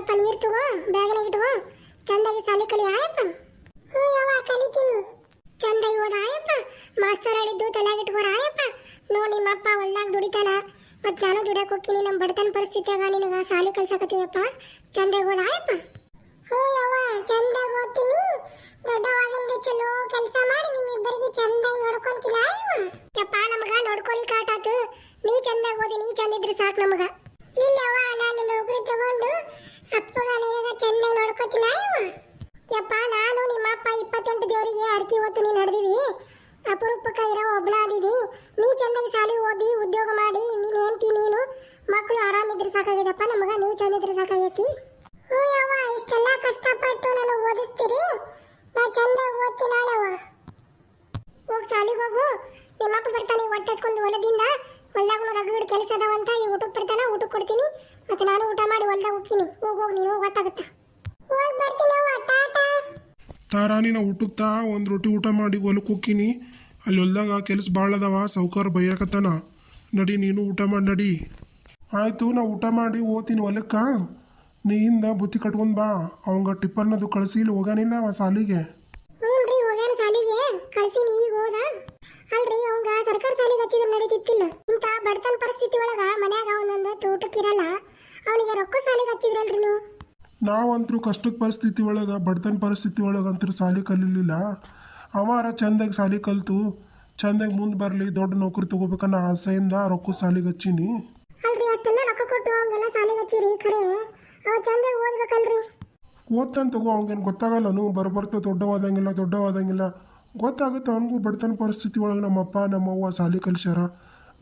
ಯಪ್ಪ ನೀರು ತಗೋ, ಬ್ಯಾಗ್ನಾಗ ಇಟ್ಕೋ. ಚಂದಾಗಿ ಸಾಲಿ ಕಲಿ, ಆಯಪ್ಪ. ಹ್ಞೂ, ಯವ್ವ, ಕಲಿತೀನಿ. ಚಂದಾಗಿ ಓದ, ಆಯಪ್ಪ. ಮಾಸ್ತರ್ ಹೇಳಿದ್ದು ತಲೆಯಾಗ ಇಟ್ಕೋರ, ಆಯಪ್ಪ. ನಿಮ್ಮ ಅಪ್ಪ ಹೊಲ್ದಾಗ ದುಡಿತಾನ ಮತ್ತ ನಾನು ದುಡಿಯಕ್ಕೆ ಹೋಗ್ತೀನಿ ನಮ್ಮ ಬಡತನ ಪರಿಸ್ಥಿತಿಯಾಗ ನಿಮಗೆ ಸಾಲಿ ಕಲ್ಸಕತ್ತೀವಪ್ಪ ಚಂದಾಗಿ ಓದ, ಆಯಪ್ಪ. ಹ್ಞೂ, ಯವ್ವ, ಚಂದಾಗಿ ಓದ್ತೀನಿ. ದೊಡ್ಡವಾಗಿಂದ ಚಲೋ ಕೆಲಸ ಮಾಡಿ ನಿಮ್ಮಿಬ್ಬರಿಗೆ ಚಂದಾಗಿ ನೋಡ್ಕೊಂತಿಲ್ಲ ಅಯ್ಯವ ಯಪ್ಪ, ನಮಗ ನೋಡ್ಕೊಲಿಕ್ಕೆ ಕಾಟಾತು ನೀ ಚಂದಾಗಿ ಓದಿ, ನೀ ಚಂದ ಇದ್ರೆ ಸಾಕು ನಮಗ. ಇಲ್ಲವ್ವ ನಾನು ನೌಕರಿ ತಗೊಂಡು ಅಪ್ಪಗ ನಿನಗ ಚೆನ್ನೈ ನೋಡ್ಕೊತಿಲ್ಲ ಅಯ್ಯವ ಯಪ್ಪ, ನಾನು ನಿಮ್ಮ ಅಪ್ಪ ಇಪ್ಪತ್ತೆಂಟು ದೇವರಿಗೆ ಅರ್ಕಿ ಹೊತ್ತು ನೀ ನಡೆದಿವಿ. ಅಪರೂಪಕ ಇರೋ ಒಬ್ಳ ಆದಿದಿ. ನೀ ಚಂದಾಗಿ ಸಾಲಿ ಓದಿ ಉದ್ಯೋಗ ಮಾಡಿ ನೀನು ಹೆಂಡತಿ ನೀನು. ಮಕ್ಕಳು ಆರಾಮಿದ್ರೆ ಸಾಕಾಗಿದೆಪ್ಪ ನಮಗ, ನೀವು ಚಂದಿದ್ರೆ ಸಾಕಾಗೈತಿ ಹ್ಞೂ ಯವ್ವ, ಇಷ್ಟೆಲ್ಲ ಕಷ್ಟಪಟ್ಟು ನಾನು ಓದಿಸ್ತೀರಿ? ನಾ ಚಂದಾಗಿ ನಾಳೆವ ಹೋಗಿ ಸಾಲಿಗೆ ಹೋಗು. ನಿಮ್ಮಪ್ಪ ಬರ್ತಾನೆ, ಹೊಟ್ಟೆಸ್ಕೊಂಡು ಹೊಲದಿಂದ. ಹೊಲ್ದಾಗ ರಗಡ್ ಕೆಲಸ ಅದಾವಂತ, ಈ ಊಟಕ್ಕೆ ಬರ್ತಾನೆ ಊಟಕ್ಕೆ ಕೊಡ್ತೀನಿ. ಮತ್ತೆ ನಾನು ಊಟ ಮಾಡಿ ಹೊಲ್ದಾಗ ಹೋಗ್ತೀನಿ ಹೋಗಿ ಹೋಗಿ ನೀನು ಗೊತ್ತಾಗುತ್ತಾ ಹೋಗಿ ಬರ್ತೀನಿ ಅವ್ವ ಟಾಟಾ ನಾ ಒಂದು ರೊಟ್ಟಿ ಊಟ ಮಾಡಿ ಹೊಲಕ್ಕೆ ಹೋಗ್ತೀನಿ ಅಲ್ಲಿ ಹೊಲ್ದಾಗ ಕೆಲಸ ಭಾಳ ಅದಾವ, ಸಾವ್ಕಾರ ಬೈಯಾಕತ್ತಾನ. ನಡಿ, ನೀನು ಊಟ ಮಾಡಿ, ನಡಿ. ಆಯಿತು, ನಾ ಊಟ ಮಾಡಿ ಓದ್ತೀನಿ ಹೊಲಕ್ಕೆ. ನೀಯಿಂದ ಬುತ್ತಿ ಕಟ್ಕೊಂಡು ಬಾ. ಅವಂಗ ಟಿಪ್ಪನ್ನದು ಇಲ್ಲಿ ಹೋಗಾನಿಲ್ಲ ಅವ ಸಾಲಿಗೆ ಹ್ಞೂನ್ರಿ ಹೋಗ್ಯಾನ ಸಾಲಿಗೆ ಕಳ್ಸೀನಿ ಈಗ ಹೋದ ಅಲ್ರಿ ಅವಂಗ ಸರ್ಕಾರ ಸಾಲಿಗೆ ಹಚ್ಚಿದ್ರೆ ನಡೀತಿತ್ತಿಲ್ಲ ಇಂಥ ಬಡತನ ಪರಿಸ್ಥಿತಿ ಒಳಗ ಮನ್ಯಾಗ ಅವನೊಂದು ತೋಟಕ್ಕಿರಲ್ಲ ಅವನಿಗೆ ರೊಕ್ಕ ಸಾಲಿಗೆ ಹಚ್ಚಿದ್ರಲ್ರಿ ನೀವು ನಾವಂತರೂ ಕಷ್ಟದ ಪರಿಸ್ಥಿತಿ ಒಳಗೆ ಬಡತನ ಪರಿಸ್ಥಿತಿ ಒಳಗೆ ಅಂತೂ ಸಾಲಿ ಕಲೀಲಿಲ್ಲ. ಅವಾರ ಚಂದಾಗಿ ಸಾಲಿ ಕಲಿತು ಚಂದಾಗಿ ಮುಂದೆ ಬರಲಿ ದೊಡ್ಡ ನೌಕರಿ ತಗೋಬೇಕನ್ನೋ ಆಸೆಯಿಂದ ರೊಕ್ಕ ಸಾಲಿಗೆ ಹಚ್ಚೀನಿ. ಅಲ್ರಿ ಅಷ್ಟೆಲ್ಲ ರೊಕ್ಕ ಕೊಟ್ಟು ಅವಂಗೆಲ್ಲ ಸಾಲಿಗೆ ಹಚ್ಚಿರಿ ಖರೆ? ಅವ ಚಂದಾಗಿ ಓದ್ಬೇಕಲ್ರಿ? ಓದ್ತಾನೆ ತಗೋ ಅವ್ನಿಗೇನು ಗೊತ್ತಾಗಲ್ಲನು ಬರ್ಬರ್ತ ದೊಡ್ಡವಾದಂಗಿಲ್ಲ ದೊಡ್ಡವಾದಂಗಿಲ್ಲ. ಗೊತ್ತಾಗುತ್ತೆ ಅವನಿಗೂ ಬಡತನ ಪರಿಸ್ಥಿತಿ ಒಳಗೆ ನಮ್ಮಪ್ಪ ನಮ್ಮವ್ವ ಸಾಲಿ ಕಲಿಸ್ಯಾರ.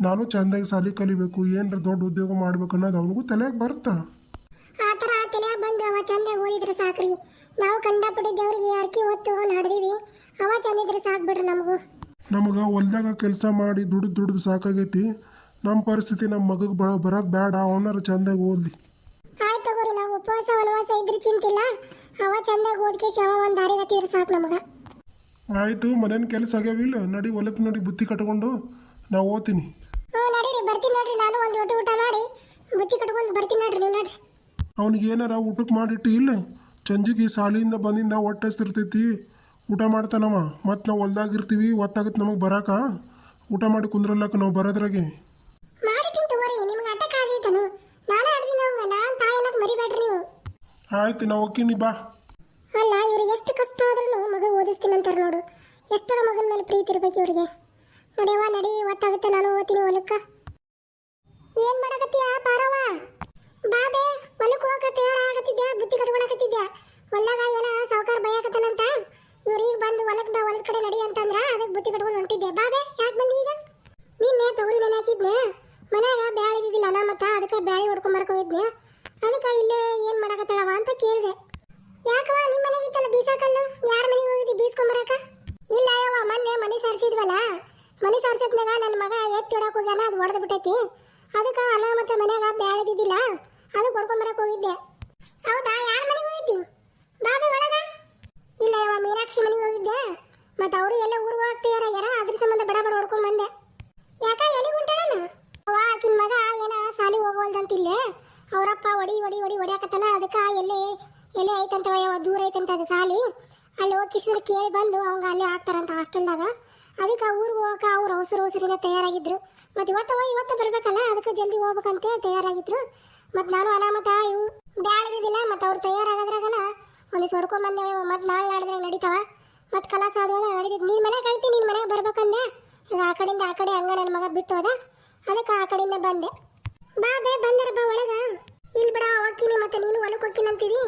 ನಾನು ಚಂದಾಗಿ ಸಾಲಿ ಕಲಿಬೇಕು ಏನರ ದೊಡ್ಡ ಉದ್ಯೋಗ ಮಾಡ್ಬೇಕು ಅನ್ನೋದು ಅವನಿಗೂ ತಲೆಗೆ ಥರ ಬಂದು ಅವ ಚಂದಾಗ ಓದಿದ್ರೆ ಸಾಕ್ರಿ. ನಾವು ಕಂಡಪಟ್ಟಿ ದೇವ್ರಿಗೆ ಅರ್ಕಿ ಹೊತ್ತು ನಡೆದೀವಿ. ಅವ ಚಂದಿದ್ರೆ ಸಾಕು ಬಿಡ್ರಿ ನಮಗೂ. ನಮಗೆ ಹೊಲ್ದಾಗ ಕೆಲಸ ಮಾಡಿ ದುಡ್ದು ದುಡ್ದು ಸಾಕಾಗೈತಿ. ನಮ್ಮ ಪರಿಸ್ಥಿತಿ ನಮ್ಮ ಮಗಗೆ ಬ ಬರೋದು ಬೇಡ ಅವನಾರ ಚಂದಾಗ ಓದಲಿ. ಆಯ್ತು ತಗೋರಿ ನಾವು ಉಪವಾಸ ವನವಾಸ ಇದ್ರೆ ಚಿಂತಿಲ್ಲ. ಅವ ಚಂದಾಗ ಓದ್ಕೆ ಶವ ಒಂದು ದಾರಿಗೆ ಹತ್ತಿದ್ರೆ ಸಾಕು ನಮಗ. ಆಯಿತು ಮನೇನ ಕೆಲಸ ಆಗ್ಯಾವಿಲ್ಲ ನಡಿ ಹೊಲಕ್ಕೆ ನೋಡಿ ಬುತ್ತಿ ಕಟ್ಕೊಂಡು ನಾ ಓದ್ತೀನಿ. ಹ್ಞೂ ನಡೀರಿ ಬರ್ತೀನಿ ನೋಡ್ರಿ ನಾನು ಒಂದು ರೊಟ್ಟಿ ಊಟ ಮಾಡಿ. ಬುತ್ತಿ ಕಟ್ಕೊಂಡು ಬರ್ತೀನಿ ನೋಡ್ರಿ ನೀವು ನೋಡ್ರಿ. ಅವ್ನಿಗೆ ಏನಾರ ಊಟಕ್ಕೆ ಮಾಡಿಟ್ಟು ಇಲ್ಲ. ಚಂಜಿಗೆ ಸಾಲಿಯಿಂದ ಬಂದಿಂದ ಹೊಟ್ಟೆ ಹಸ್ತಿರ್ತೈತಿ ಊಟ ಮಾಡ್ತಾನವ. ಮತ್ತು ನಾವು ಹೊಲ್ದಾಗಿರ್ತೀವಿ ಒತ್ತಾಗತ್ತೆ ನಮಗೆ ಬರಾಕ. ಊಟ ಮಾಡಿ ಕುಂದ್ರಲ್ಲಕ ನಾವು ಬರೋದ್ರಾಗೆ. ಆಯ್ತು ನಾವು ಹೋಗ್ತೀನಿ ಬಾ. ಅಲ್ಲ ಇವ್ರಿಗೆ ಎಷ್ಟು ಕಷ್ಟ ಆದ್ರೂ ಮಗ ಓದಿಸ್ತೀನಿ ಅಂತಾರೆ ನೋಡು. ಎಷ್ಟರ ಮಗನ ಮೇಲೆ ಪ್ರೀತಿ ಇರ್ಬೇಕು ಇವ್ರಿಗೆ. ನಡೆಯುವ ನಡಿ ಒತ್ತಾಗುತ್ತೆ ನಾನು ಓದ್ತೀನಿ ಹೊಲಕ್ಕ ಏನ್ ಮಾಡಕತ್ತೀಯ ಪಾರವ್ವ ಬಾಬೆ ಹೊಲಕ್ಕೆ ಹೋಗಕ್ಕೆ ತಯಾರಾಗತ್ತಿದ್ದೆ ಬುತ್ತಿ ಕಟ್ಕೊಳಕತ್ತಿದ್ದೆ ಹೊಲ್ದಾಗ ಏನ ಸಾವುಕಾರ ಅಂತ? ಇವ್ರಿಗೆ ಬಂದು ಹೊಲಕ್ಕೆ ಬಾ ಹೊಲದ ಕಡೆ ನಡಿ ಅಂತಂದ್ರ ಅದಕ್ಕೆ ಬುತ್ತಿ ಕಟ್ಕೊಂಡು ಹೊಂಟಿದ್ದೆ. ಬಾಬೆ ಯಾಕೆ ಬಂದಿ ಈಗ? ನಿನ್ನೆ ತೊಗರಿ ನೆನೆ ಹಾಕಿದ್ನೆ. ಮನ್ಯಾಗ ಬ್ಯಾಳಿ ಇದ್ದಿದ್ದಿಲ್ಲ ನಾ ಮತ್ತ, ಅದಕ್ಕೆ ಬ್ಯಾಳಿ ಹೊಡ್ಕೊಂಡ್ ಬರಕ್ ಹೋಗಿದ್ನೆ. ಅದಕ್ಕೆ ಇಲ್ಲೇ ಏನ್ ಮಾಡಕತ್ತಾಳವ ಅಂತ ಕೇಳಿದೆ. ಯಾಕವಾ ನಿಮ್ಮ ಮನೆಗೆ ಇತ್ತಲ್ಲ ಬೀಸಾಕಲ್ಲು? ಯಾರ ಮನೆಗೆ ಹೋಗಿದ್ದಿ ಬೀಸ್ಕೊಂಬರಕ ಇಲ್ಲ ಯವ್ವ, ಮೊನ್ನೆ ಮನೆ ಸಾರಿಸಿದ್ವಲ್ಲ. ಮನೆ ಸಾರಿಸಿದ್ಮ್ಯಾಗ ನನ್ನ ಮಗ ಎತ್ತಿ ಇಡಕ್ ಹೋಗ್ಯಾನ, ಅದು ಹೊಡೆದು ಬಿಟ್ಟೈತಿ. ಅದಕ್ಕೆ ಅಲ್ಲ ಮತ್ತೆ ಮನ್ಯಾಗ ಬ್ಯಾಳಿದಿದ್ದಿಲ್ಲ ಅದಕ್ಕೆ ಹೊಡ್ಕೊಂಬರಕ್ ಹೋಗಿದ್ದೆ. ಹೌದಾ, ಯಾರ ಮನೆಗೆ ಹೋಗಿದ್ದಿ? ಬಾಬಿ ಒಳಗ? ಇಲ್ಲ ಯವ್ವ ಮೀನಾಕ್ಷಿ ಮನೆಗೆ ಹೋಗಿದ್ದೆ. ಮತ್ತೆ ಅವರು ಎಲ್ಲ ಊರಿಗೆ ಹೋಗಕ್ ಯಾರ ಅದ್ರ ಸಂಬಂಧ ಬಡ ಬಡ ಹೊಡ್ಕೊಂಡ್ ಬಂದೆ. ಯಾಕ ಎಲ್ಲಿ ಉಂಟಾಳನ ಅವ ಆಕಿನ ಮಗ ಏನ ಸಾಲಿ ಹೋಗವಲ್ದಂತಿಲ್ಲೇ? ಅವರಪ್ಪ ಒಡಿ ಒಡಿ ಒಡಿ ಹೊಡ್ಯಾಕತ್ತಲ್ಲ ಅದಕ್ಕೆ ಎಲ್ಲೇ, ಎಲ್ಲಿ ಐತಂತವ ಯಾವ ದೂರ ಐತಂತ ಅದು ಸಾಲಿ. ಅಲ್ಲಿ ಹೋಗಿ ಕಿಶನ್ ಕೇಳಿ ಬಂದು ಅವಂಗ ಅಲ್ಲೇ ಹಾಕ್ತಾರಂತ ಹಾಸ್ಟೆಲ್ದಾಗ. ಅದಕ್ಕೆ ಊರಿಗೆ ಹೋಗಕ ಅವ್ರು ಅವಸರ ಅವಸರಿಂದ ತಯಾರಾಗಿದ್ರು. ಮತ್ತೆ ಇವತ್ತವ ಇವತ್ತು ಬರಬೇಕಲ್ಲ, ಅದಕ್ಕೆ ಜಲ್ದಿ ಹೋಗ್ಬೇಕಂತ ತಯಾರಾಗಿದ್ರು. ಮತ್ತೆ ನಾನು ಅನಾಮತ ಇವು ಬ್ಯಾಳದಿದ್ದಿಲ್ಲ ಮತ್ತೆ ಅವ್ರು ತಯಾರಾಗದ್ರಾಗನ ಒಂದಿವ್ಸ ಸೊಡ್ಕೊಂಡ್ ಬಂದೇವೆ ಮತ್ತೆ ನಾಳೆ ನಾಡಿದ್ರೆ ನಡೀತಾವ? ಮತ್ತೆ ಕಲಾಸ ಆದ್ವಾಗ ನಡೀತಿದ್. ನೀನು ಮನೆಗೆ ಐತಿ ನಿನ್ ಮನೆಗೆ ಬರ್ಬೇಕಂದೆ. ಈಗ ಆ ಕಡೆಯಿಂದ ಆ ಕಡೆ ಹಂಗ ನನ್ನ ಮಗ ಬಿಟ್ಟು ಹೋದ. ಅದಕ್ಕೆ ಆ ಕಡೆಯಿಂದ ಬಂದೆ. ಬಾ ಬೇ, ಬಂದರ ಬಾ ಒಳಗ. ಇಲ್ಲಿ ಬಿಡ, ಹೋಗ್ತೀನಿ ಮತ್ತೆ ನೀನು ಹೊಲಕ್ಕೆ ಹೋಗ್ತೀನಿ ಅಂತೀವಿ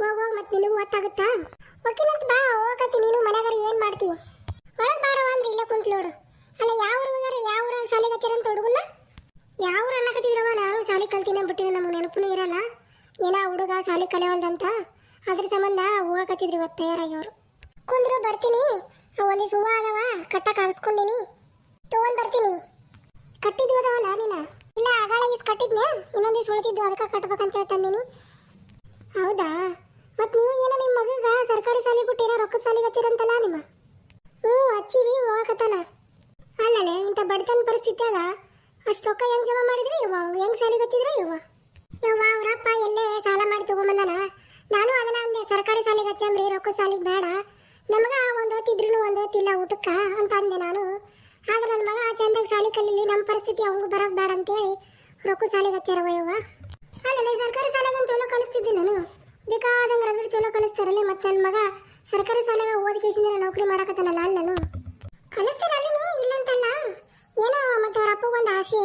ಹೋಗ್ ಹೋಗ್, ಮತ್ತೆ ನಿನಗೂ ಗೊತ್ತಾಗುತ್ತಾ? ಹೋಗ್ತೀನಂತ ಬಾ ಹೋಗತ್ತಿ ನೀನು ಮನೆಗಾರ ಏನ್ ಮಾಡ್ತಿ? ಒಳಗ್ ಬಾರವ ಅಂದ್ರೆ ಇಲ್ಲೇ ಕುಂತ್ ನೋಡು. ಅಲ್ಲ, ಯಾವ ಊರು ಹೋಗ್ಯಾರ? ಯಾವ ಊರ ಅಂತ ಹುಡುಗನ ಯಾವ ಊರು ಅನ್ನಕತ್ತಿದ್ರವ ನಾನು ಸಾಲಿ ಕಲ್ತೀನಿ ಬಿಟ್ಟಿದ್ರೆ ನಮ್ಗೆ ನೆನಪು ಇರಲ್ಲ. ಏನ ಹುಡುಗ ಸಾಲಿ ಕಲಿಯವಲ್ದಂತ ಅದ್ರ ಸಂಬಂಧ ಹೋಗಕತ್ತಿದ್ರಿ ಇವತ್ತು ತಯಾರಾಗಿ ಅವರು ಕುಂದ್ರು ಬರ್ತೀನಿ. ಒಂದಿವ್ಸ ಹೂವ ಅದಾವ, ಕಟ್ಟ ಕಾಣಿಸ್ಕೊಂಡಿನಿ. ತಗೊಂಡ್ ಬರ್ತೀನಿ. ಕಟ್ಟಿದ್ವು ಅದಾವಲ್ಲ ನೀನ? ಇಲ್ಲ, ಆಗಾಳ ಈಸ್ ಕಟ್ಟಿದ್ನೆ ಇನ್ನೊಂದು ದಿವ್ಸ ಉಳಿತಿದ್ವು ಅದಕ್ಕೆ ಕಟ್ಬೇಕಂತ ಹೇಳಿ ತಂದೀನಿ. ಹೌದಾ? ಮತ್ತು ನೀವು ಏನೋ ನಿಮ್ಮ ಮಗಗ ಸರ್ಕಾರಿ ಸಾಲಿ ಬಿಟ್ಟಿರ ರೊಕ್ಕದ ಸಾಲಿಗೆ ಹಚ್ಚಿರಂತಲ್ಲ ನಿಮ್ಮ? ಹ್ಞೂ, ಹಚ್ಚಿವಿ, ಹೋಗಕತ್ತಾನ. ಅಲ್ಲಲೆ, ಇಂಥ ಬಡತನ ಪರಿಸ್ಥಿತಿಯಾಗ ಅಷ್ಟು ರೊಕ್ಕ ಹೆಂಗೆ ಜಮಾ ಮಾಡಿದ್ರಿ ಇವ ಹೆಂಗೆ ಸಾಲಿಗೆ ಹಚ್ಚಿದ್ರಿ ಇವ ಯವ್ವ, ಅವರಪ್ಪ ಎಲ್ಲೇ ಸಾಲ ಮಾಡಿ ತಗೊಂಬಂದಾನ? ನಾನು ಅದನ್ನ ಅಂದೆ, ಸರ್ಕಾರಿ ಸಾಲಿಗೆ ಹಚ್ಚಂಬ್ರಿ ರೊಕ್ಕ ಸಾಲಿಗೆ ಬೇಡ. ನಮಗ ಒಂದು ಹೊತ್ತಿದ್ರು ಒಂದು ಹೊತ್ತಿಲ್ಲ ಊಟಕ್ಕ ಅಂತ ಅಂದೆ ನಾನು. ಆದ್ರೆ ನನ್ನ ಮಗ ಆ ಚಂದಾಗ ಸಾಲಿ ಕಲೀಲಿ ನಮ್ಮ ಪರಿಸ್ಥಿತಿ ಅವ್ಗ ಬರೋದು ಬೇಡ ಅಂತ ಅಂತೇಳಿ ರೊಕ್ಕ ಸಾಲಿಗೆ ಹಚ್ಚಾರ ವಯವ್ವ ಸರ್ಕಾರಿ ಶಾಲೆಗೆ ಚಲೋ ಕಲಿಸ್ತಿದ್ದೆ ನಾನು? ಬೇಕಾದಂಗ ರಗಡ್ ಚಲೋ ಕಲಿಸ್ತಾರಲ್ಲ, ಮತ್ತೆ ನನ್ನ ಮಗ ಸರ್ಕಾರಿ ಶಾಲೆಗೆ ಓದ್ಕೇಶಿಂದ ನೌಕರಿ ಮಾಡಕತ್ತಾನಲ್ಲ ಅಲ್ಲ ನಾನು ಕಲಿಸ್ತಾರ ಅಲ್ಲಿನೂ? ಇಲ್ಲಂತಲ್ಲ. ಏನೋ ಮತ್ತು ಅವ್ರ ಅಪ್ಪಗೊಂದು ಆಸೆ.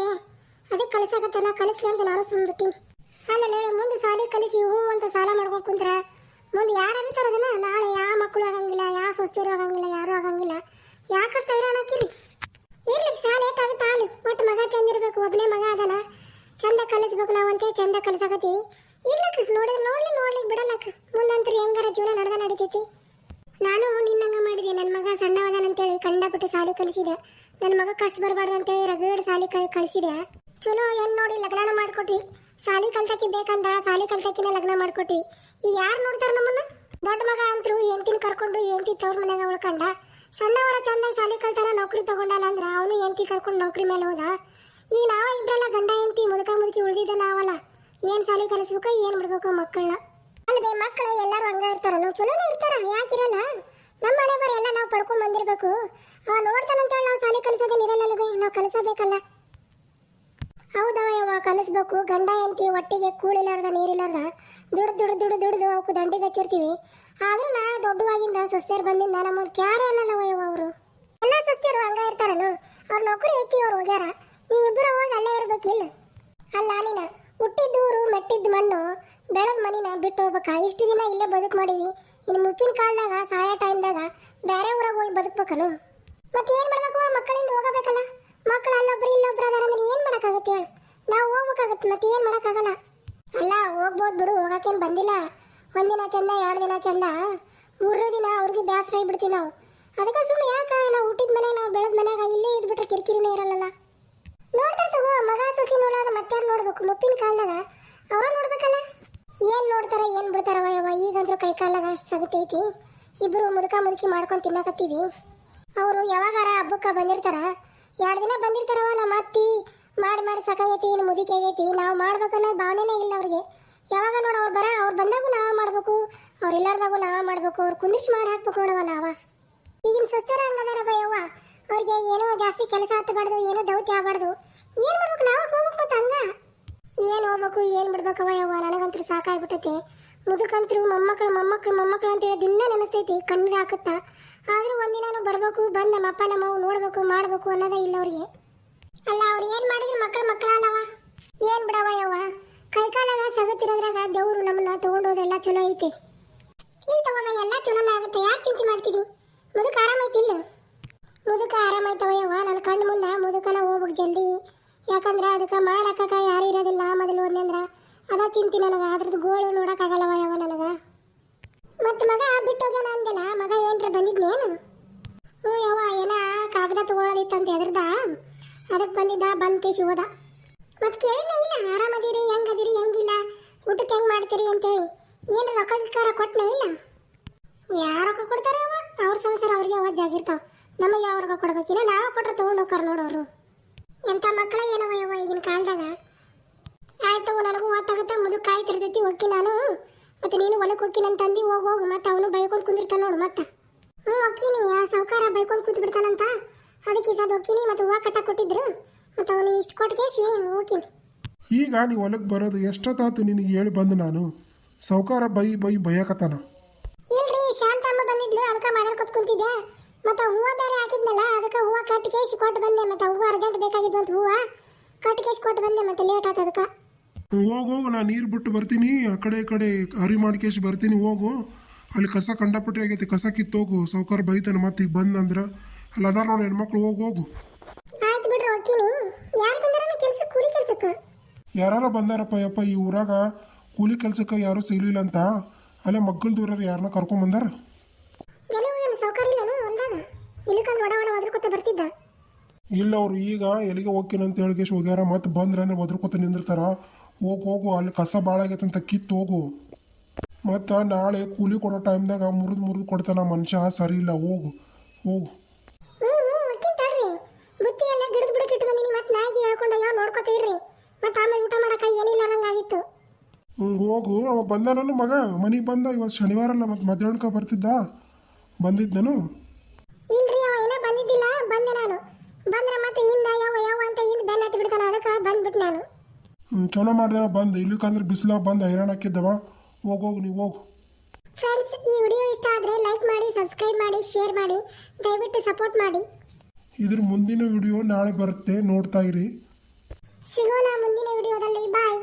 ಅದಕ್ಕೆ ಕಲಿಸಕತ್ತಲ್ಲ ಕಲಿಸ್ಲಿ ಅಂತ ನಾನು ಸುಮ್ಮಬಿಟ್ಟಿನಿ ಅಲ್ಲಲ್ಲ, ಮುಂದೆ ಸಾಲಿ ಕಲಿಸಿ, ಹೂ ಅಂತ ಸಾಲ ಮಾಡ್ಕೊಂಡು ಕುಂತ್ರ. ಮುಂದೆ ಯಾರು ಅರಿತಾರದನ್ನ ನಾಳೆ ಯಾವ ಮಕ್ಕಳು ಆಗಂಗಿಲ್ಲ ಯಾವ ಸೊಸೆರು ಆಗಂಗಿಲ್ಲ, ಯಾರು ಆಗಂಗಿಲ್ಲ. ಯಾಕಷ್ಟು ಹೈರಾಣ ಹಾಕಿರಿ ಇರ್ಲಿ ಸಾಲ ಏಟಾಗುತ್ತೆ ಆಲಿ ಒಟ್ಟು ಮಗ ಚಂದ ಇರ್ಬೇಕು ಒಬ್ಬನೇ ಮಗ ಅದನ. ಚಂದ ಕಲಿಸ್ಬೇಕು ನಾವಂತೆ ಚಂದ ಕಲಿಸಾಕತಿ ಇರ್ಲಕ್ಕ ನೋಡಿದ್ರೆ ನೋಡ್ಲಿ ನೋಡ್ಲಿಕ್ಕೆ ಬಿಡಲ್ಲಕ್ಕ ಮುಂದಂತೂ ಹೆಂಗಾರ ಜೀವನ ನಡೆದ ನಡೀತೈತಿ. ನಾನು ನಿನ್ನಂಗ ಮಾಡಿದೆ ನನ್ನ ಮಗ ಸಣ್ಣವದಾನಂತೇಳಿ ಕಂಡಪಟ್ಟು ಸಾಲಿ ಕಲಿಸಿದೆ. ನನ್ನ ಮಗ ಕಷ್ಟ ಬರಬಾರ್ದಂತೆ ರಗಡ್ ಸಾಲಿ ಕಳಿಸಿದೆ. ಚಲೋ, ಏನ್ ನೋಡಿ ಲಗ್ನ ಮಾಡ್ಕೊಟ್ವಿ. ಸಾಲಿ ಕಲ್ತಕಿ ಬೇಕಂದ, ಸಾಲಿ ಕಲ್ತಕ್ಕಿನ ಲಗ್ನ ಮಾಡ್ಕೊಟ್ವಿ ಈ ಯಾರು ನೋಡ್ತಾರ ನಮ್ಮನ್ನ? ದೊಡ್ಡ ಮಗ ಅಂತರು ಎಂತಿನ ಕರ್ಕೊಂಡು ಎಂತಿ ತವ್ರ ಮನೆಗ ಉಳ್ಕಂಡ ಸಣ್ಣವರ ಚಂದ ಸಾಲಿ ಕಲ್ತಾನ ನೌಕರಿ ತಗೊಂಡಾನ ಅಂದ್ರ ಅವನು ಎಂತಿ ಕರ್ಕೊಂಡು ನೌಕರಿ ಮೇಲೆ ಹೋದ. ಈ ನಾವ ಇಬ್ರಲ್ಲ ಗಂಡ ಎಂತಿ ಮುದುಕ ಮುದುಕಿ ಉಳಿದಿದ್ದ ನಾವಲ್ಲ. ಏನ್ ಸಾಲಿ ಕಲಿಸ್ಬೇಕು, ಏನ್ ಬಿಡ್ಬೇಕು ಮಕ್ಕಳನ್ನ ಅಲ್ವೇ ಮಕ್ಕಳು ಎಲ್ಲರೂ ಹಂಗ ಇರ್ತಾರ, ನಾವು ಚಲೋನೇ ಇರ್ತಾರ ಯಾಕಿರಲ್ಲ ನಮ್ಮ ಮನೆ ಬರ ಎಲ್ಲ ನಾವು ಪಡ್ಕೊಂಡ್ ಬಂದಿರ್ಬೇಕು. ಅವ ನೋಡ್ತಾನಂತೇಳಿ ನಾವು ಸಾಲಿ ಇರಲ್ಲಲ್ವೇ ನಾವು ಕಲಿಸಬೇಕಲ್ಲ. ಹೌದವ ಯವ್ವ, ಕಲಿಸ್ಬೇಕು. ಗಂಡ ಎಂತಿ ಒಟ್ಟಿಗೆ ಕೂಳಿಲಾರ್ದ ನೀರಿಲಾರ್ದ ದುಡ್ದು ದುಡ್ದು ದುಡ್ದು ದುಡ್ದು ಅವಕ್ಕೆ ದಂಡಿಗೆ ಹಚ್ಚಿರ್ತೀವಿ. ಆದ್ರೂ ನಾ ದೊಡ್ಡವಾಗಿಂದ ಸೊಸ್ತಿಯರ್ ಬಂದಿಂದ ನಮ್ಮ ಕ್ಯಾರ ಅನ್ನಲ್ಲವ ಯವ್ವ ಅವರು? ಎಲ್ಲ ಸೊಸ್ತಿಯರು ಹಂಗ ಇರ್ತಾರನು. ಅವ್ರ ನೌಕರಿ ಐತಿ, ಅವ್ರು ಹೋಗ್ಯಾರ. ನೀವಿಬ್ಬರು ಹೋಗಿ ಅಲ್ಲೇ ಇರ್ಬೇಕಿಲ್ಲ ಅಲ್ಲ ನೀನ ಹುಟ್ಟಿದ್ದೂರು ಮೆಟ್ಟಿದ್ದ ಮಣ್ಣು ಬೆಳದ ಮನಿನ ಬಿಟ್ಟು ಹೋಗ್ಬೇಕ. ಇಷ್ಟು ದಿನ ಇಲ್ಲೇ ಬದುಕು ಮಾಡೀವಿ. ಇನ್ನು ಮುಪ್ಪಿನ ಕಾಲದಾಗ, ಸಾಯ ಟೈಮ್ದಾಗ ಬೇರೆ ಊರಾಗ ಹೋಗಿ ಬದುಕ್ಬೇಕನು. ಮತ್ತೆ ಏನು ಮಾಡ್ಬೇಕು ಮಕ್ಕಳಿಂದ ಹೋಗಬೇಕಲ್ಲ ಮಕ್ಕಳು ಅಲ್ಲೊಬ್ರು ಇಲ್ಲೊಬ್ರು ಅದಾರ ಅಂದ್ರೆ ಏನ್ ಮಾಡಕ್ಕಾಗತ್ತೆ ಹೇಳು ನಾವು ಹೋಗ್ಬೇಕಾಗತ್ತೆ ಮತ್ತೆ ಏನ್ ಮಾಡಕ್ಕಾಗಲ್ಲ ಅಲ್ಲ ಹೋಗ್ಬೋದು ಬಿಡು ಹೋಗಕ್ಕೇನ್ ಬಂದಿಲ್ಲ ಒಂದಿನ ಚಂದ, ಎರಡು ದಿನ ಚಂದ. ಮೂರನೇ ದಿನ ಅವ್ರಿಗೆ ಬೇಸರ ಆಗಿಬಿಡ್ತೀವಿ ನಾವು. ಅದಕ್ಕೆ ಸುಮ್ಮನೆ ಯಾಕ ನಾವು ಹುಟ್ಟಿದ ಮನೆ ನಾವು ಬೆಳೆದ ಮನೆಯಾಗ ಇಲ್ಲೇ ಇದ್ಬಿಟ್ರೆ ಕಿರಿಕಿರಿನೇ ಇರಲ್ಲಲ್ಲ. ನೋಡ್ತಾ ತಗೋ ಮಗ ಸಸಿ ನೋಡಾಗ ಮತ್ತಾರು ನೋಡ್ಬೇಕು? ಮುಪ್ಪಿನ ಕಾಲದಾಗ ಅವ್ರ ನೋಡ್ಬೇಕಲ್ಲ? ಏನು ನೋಡ್ತಾರೆ, ಏನು ಬಿಡ್ತಾರವ ಯಾವ ಈಗಂದ್ರೂ ಕೈ ಕಾಲಾಗ ಅಷ್ಟು ಸಗತೈತಿ ಇಬ್ಬರು ಮುದುಕ ಮುದುಕಿ ಮಾಡ್ಕೊಂಡು ತಿನ್ನಕತ್ತೀವಿ. ಅವರು ಯಾವಾಗಾರ ಹಬ್ಬಕ್ಕೆ ಬಂದಿರ್ತಾರ. ಎರಡು ದಿನ ಬಂದಿರ್ತಾರವ ನಮ್ಮ ಅತ್ತಿ. ಮಾಡಿ ಮಾಡಿ ಸಾಕಾಗೈತಿ ಇನ್ನು ಮುದುಕಿ ಆಗೈತಿ. ನಾವು ಮಾಡ್ಬೇಕನ್ನೋ ಭಾವನೆನೇ ಇಲ್ಲ ಅವ್ರಿಗೆ. ಯಾವಾಗ ನೋಡ ಅವ್ರು ಬರ ಅವ್ರು ಬಂದಾಗೂ ನಾವ ಮಾಡ್ಬೇಕು. ಅವ್ರು ಇಲ್ಲಾರ್ದಾಗೂ ನಾವ ಮಾಡ್ಬೇಕು. ಅವ್ರು ಕುಂದಿರ್ಸಿ ಮಾಡಿ ಹಾಕ್ಬೇಕು ನೋಡವ ನಾವ. ಈಗಿನ ಸುಸ್ಥಿರ ಹಂಗದಾರವ ಯವ್ವ ಅವ್ರಿಗೆ ಏನೋ ಜಾಸ್ತಿ ಕೆಲಸ ಹತ್ತಬಾರ್ದು ಏನೋ ದೌತ್ಯ ಆಗಬಾರ್ದು. ಏನ್ ಮಾಡ್ಬೇಕು ನಾವು ಹೋಗ್ಬೇಕು ಮತ್ತೆ ಹಂಗ? ಏನ್ ಹೋಗ್ಬೇಕು, ಏನ್ ಬಿಡ್ಬೇಕವ ಯವ್ವ? ನನಗಂತೂ ಸಾಕಾಗ್ಬಿಟ್ಟೈತಿ. ಮುದುಕಂತ್ರು, ಮೊಮ್ಮಕ್ಳು ಮೊಮ್ಮಕ್ಳು ಮೊಮ್ಮಕ್ಳು ಅಂತೇಳಿ ದಿನ ನೆನಸ್ತೈತಿ ಕಣ್ಣು ಹಾಕುತ್ತ. ಆದ್ರೂ ಒಂದಿನಾನು ಬರ್ಬೇಕು, ಬಂದ್ ನಮ್ಮ ಅಪ್ಪ ನಮ್ಮ ಅವ್ ನೋಡ್ಬೇಕು, ಮಾಡ್ಬೇಕು ಅನ್ನೋದೇ ಇಲ್ಲ ಅವ್ರಿಗೆ. ಅಲ್ಲ, ಅವ್ರು ಏನ್ ಮಾಡಿದ್ರು ಮಕ್ಕಳು ಮಕ್ಕಳಲ್ಲವ ಏನ್ ಬಿಡವ ಯವ್ವ? ಕೈಕಾಲಾಗ ಸಗತ್ತಿರೋದ್ರಾಗ ದೇವ್ರು ನಮ್ಮನ್ನ ತಗೊಂಡೋದೆಲ್ಲ ಚಲೋ ಐತಿ. ಇಲ್ಲಿ ತಗೊಂಡ ಎಲ್ಲ ಚಲೋನೇ ಆಗುತ್ತೆ. ಯಾಕೆ ಚಿಂತೆ ಮಾಡ್ತೀವಿ ಮುದುಕ ಆರಾಮೈತಿಲ್ಲ ಮುದುಕ ಆರಾಮಾಯ್ತವ ಯವ್ವ ನನ್ನ ಕಣ್ಣು ಮುಂದೆ ಮುದುಕನ ಹೋಗ್ಬೇಕು ಜಲ್ದಿ. ಯಾಕಂದ್ರೆ ಅದಕ್ಕೆ ಮಾಡಕ್ಕ ಯಾರು ಇರೋದಿಲ್ಲ ಮೊದಲು ಒಂದಂದ್ರ ಅದ ಚಿಂತೆ ನನಗೆ. ಅದ್ರದ್ದು ಗೋಳು ನೋಡೋಕ್ಕಾಗಲ್ಲವ ಯವ್ವ ನನಗೆ. ಮತ್ತೆ ಮಗ ಬಿಟ್ಟೋಗ್ಯಾನ ಅಂದಿಲ್ಲ ಮಗ ಏನ್ರ ಬಂದಿದ್ನೇನು ಹ್ಞೂ ಯವ್ವ, ಏನ ಕಾಗದ ತಗೊಳ್ಳೋದಿತ್ತಂತ ಎದ್ರದ ಅದಕ್ಕೆ ಬಂದಿದ್ದ ಬಂದು ಕೇಶಿ ಮತ್ತೆ ಕೇಳಿನೇ ಇಲ್ಲ ಆರಾಮದಿರಿ ಹೆಂಗದಿರಿ ಹೆಂಗಿಲ್ಲ? ಊಟಕ್ಕೆ ಹೆಂಗೆ ಮಾಡ್ತೀರಿ? ಅಂತೇಳಿ, ಏನು ರೊಕ್ಕ ಗಿಕ್ಕಾರ ಕೊಟ್ಟನೇ ಇಲ್ಲ? ಯಾರ ರೊಕ್ಕ ಕೊಡ್ತಾರೆ ಅವ ಅವ್ರ ಸಂಸಾರ ಅವ್ರಿಗೆ ಅವ ಜಾಗಿರ್ತಾವ ನಮಗೆ ಯಾವ ರೊಕ್ಕ ಕೊಡ್ಬೇಕಿಲ್ಲ ನಾವು ಕೊಟ್ರೆ ತಗೊಂಡು ಹೋಗ್ತಾರ ನೋಡೋರು ಎಂಥ ಮಕ್ಕಳ ಏನವ ಯವ್ವ ಈಗಿನ ಕಾಲದಾಗ? ಆಯ್ತು ನನಗೂ ಮುದು ಮುದುಕ ಕಾಯ್ತಿರ್ತೈತಿ ಹೋಗಿ ನಾನು. ಮತ್ತೆ ನೀನು ಹೊಲಕ್ಕೆ ಹೋಗ್ತೀನಿ ಅಂತಂದು ಹೋಗಿ ಹೋಗಿ, ಮತ್ತೆ ಅವನು ಬೈಕೊಂಡು ಕುಂದಿರ್ತಾನೆ ನೋಡು ಮತ್ತೆ. ಹ್ಞೂ ಹೋಗ್ತೀನಿ. ಆ ಸಾವುಕಾರ ಬೈಕೊಂಡು ಕೂತ್ಬಿಡ್ತಾನಂತ. ಅದಕ್ಕೆ ಈ ಸದ ಹೋಗ್ತೀನಿ, ಮತ್ತು ಹೂವು ಕಟ್ಟ ಕೊಟ್ಟಿದ್ರು. ಮತ್ತೆ ಅವನು ಇಷ್ಟು ಕೊಟ್ಕೇಸಿ ಹೋಗ್ತೀನಿ ಈಗ ನೀವು ಹೊಲಕ್ಕೆ ಬರೋದು ಎಷ್ಟೊತ್ತಾತು ನಿನಗೆ ಹೇಳಿ ಬಂದು ನಾನು? ಸಾವ್ಕಾರ ಬೈ ಬೈ ಬೈಯಕತ್ತಾನ ಇಲ್ರಿ ಶಾಂತಮ್ಮ ಬಂದಿದ್ಲು ಅದಕ್ಕೆ ಮಾತಾಡ್ಕೊತ ಕುಂತಿದ್ದೆ ಮತ್ತೆ ಹೂವ ಬೇರೆ ಹಾಕಿದ್ನಲ್ಲ ಅದಕ್ಕೆ ಹೂವು ಕಟ್ ಕೇಸಿ ಕೊಟ್ಟು ಬಂದೆ. ಮತ್ತೆ ಹೂವು ಅರ್ಜೆಂಟ್ ಬೇಕಾಗಿದ್ದು ಅಂತ ಹೂವ ಕಟ್ ಕೇಸಿ ಕೊಟ್ಟು ಬಂದೆ ಮತ್ತೆ ಲೇಟ್ ಆಯ್ತು ಅದಕ್ಕೆ. ಹೋಗು ಹೋಗು ನಾನು ನೀರು ಬಿಟ್ಟು ಬರ್ತೀನಿ. ಆ ಕಡೆ ಈ ಕಡೆ ಹರಿ ಮಾಡ್ಕೇಶ್ ಬರ್ತೀನಿ ಹೋಗು. ಅಲ್ಲಿ ಕಸ ಕಂಡಪಟ್ಟಿ ಆಗೈತಿ ಕಸ ಕಿತ್ತೋಗು. ಸಾವ್ಕಾರ ಬೈತಾನೆ ಮತ್ತೆ ಈಗ ಬಂದಂದ್ರೆ. ಅಲ್ಲಿ ಅದಾರ ನೋಡಿ ಹೆಣ್ಮಕ್ಳು ಹೋಗು ಹೋಗು. ಆಯ್ತು ಬಿಡ್ರಿ ಹೋಗ್ತೀನಿ ಯಾರು ಬಂದಾರ ಕೆಲಸ ಕೂಲಿ ಕೆಲಸಕ್ಕೆ? ಯಾರು ಬಂದಾರಪ್ಪ ಯಪ್ಪ ಈ ಊರಾಗ ಕೂಲಿ ಕೆಲ್ಸಕ್ಕೆ ಯಾರು ಸಿಗಲಿಲ್ಲ ಅಂತ. ಅಲ್ಲೇ ಮಗ್ಗಲ್ ದೂರ ಯಾರನ್ನ ಕರ್ಕೊಂಬಂದಾರ ಬಂದಾರ? ಇಲ್ಲ ಅವ್ರು ಈಗ ಎಲ್ಲಿಗೆ ಹೋಗ್ತೀನಿ ಅಂತ ಹೇಳಿಗೆ ಹೋಗ್ಯಾರ. ಮತ್ತೆ ಬಂದ್ರೆ ಅಂದ್ರೆ ಒದ್ರಕೊತ ನಿಂದಿರ್ತಾರ. ಹೋಗಿ ಹೋಗು ಅಲ್ಲಿ ಕಸ ಭಾಳ ಅಂತ ಕಿತ್ತು ಹೋಗು. ಮತ್ತು ನಾಳೆ ಕೂಲಿ ಕೊಡೋ ಟೈಮ್ದಾಗ ಮುರಿದು ಮುರಿದು ಕೊಡ್ತಾನ ಮನುಷ್ಯ. ಸರಿ ಇಲ್ಲ ಹೋಗು ಹೋಗು. ತಿಳ್ಕೊಂಡಯ್ಯ ನೋಡ್ಕೋತೀರಿ ಮತ್ತೆ ಆಮೇಲೆ ಊಟ ಮಾಡಕ ಏನಿಲ್ಲಾರಂಗಾಗಿತ್ತು ಹೋಗು. ಅವ ಬಂದಾನಲ್ಲ ಮಗ. ಮನೆಗೆ ಬಂದ. ಇವತ್ತು ಶನಿವಾರ ಅಲ್ಲ ಮತ್ತೆ ಮಧ್ಯಾಹ್ನಕ್ಕೆ ಬರ್ತಿದ್ದ. ಬಂದಿದ್ದನು ಇಲ್ರಿ ಅವ ಏನ ಬಂದಿದ್ದಿಲ್ಲ. ಬಂದೆ ನಾನು. ಬಂದ್ರೆ ಮತ್ತೆ ಹಿಂದ ಯಾವ ಯಾವ ಅಂತ ಹಿಂದ ಬೆನ್ನ ಹತ್ತಿ ಬಿಡ್ತಾನ. ಅದಕ್ಕೆ ಬಂದ್ಬಿಟ್ಟು ನಾನು. ಹ್ಞೂ ಚಲೋ ಮಾಡ್ದೇನ ಬಂದು. ಇಲ್ಲಕ್ಕಂದ್ರೆ ಬಿಸಿಲ ಬಂದು. ಹೈರಾಣಕ್ಕಿದ್ದವ ಹೋಗೋಗು ನೀವು ಹೋಗು. ಫ್ರೆಂಡ್ಸ್ ಈ ವಿಡಿಯೋ ಇಷ್ಟ ಆದರೆ ಲೈಕ್ ಮಾಡಿ ಸಬ್ಸ್ಕ್ರೈಬ್ ಮಾಡಿ ಶೇರ್ ಮಾಡಿ. ದಯವಿಟ್ಟು ಸಪೋರ್ಟ್ ಮಾಡಿ. ಇದ್ರ ಮುಂದಿನ ವಿಡಿಯೋ ನಾಳೆ ಬರುತ್ತೆ ನೋಡ್ತಾ ಇರಿ. ಸಿಗೋಣ ಮುಂದಿನ ವಿಡಿಯೋದಲ್ಲಿ ಬಾಯ್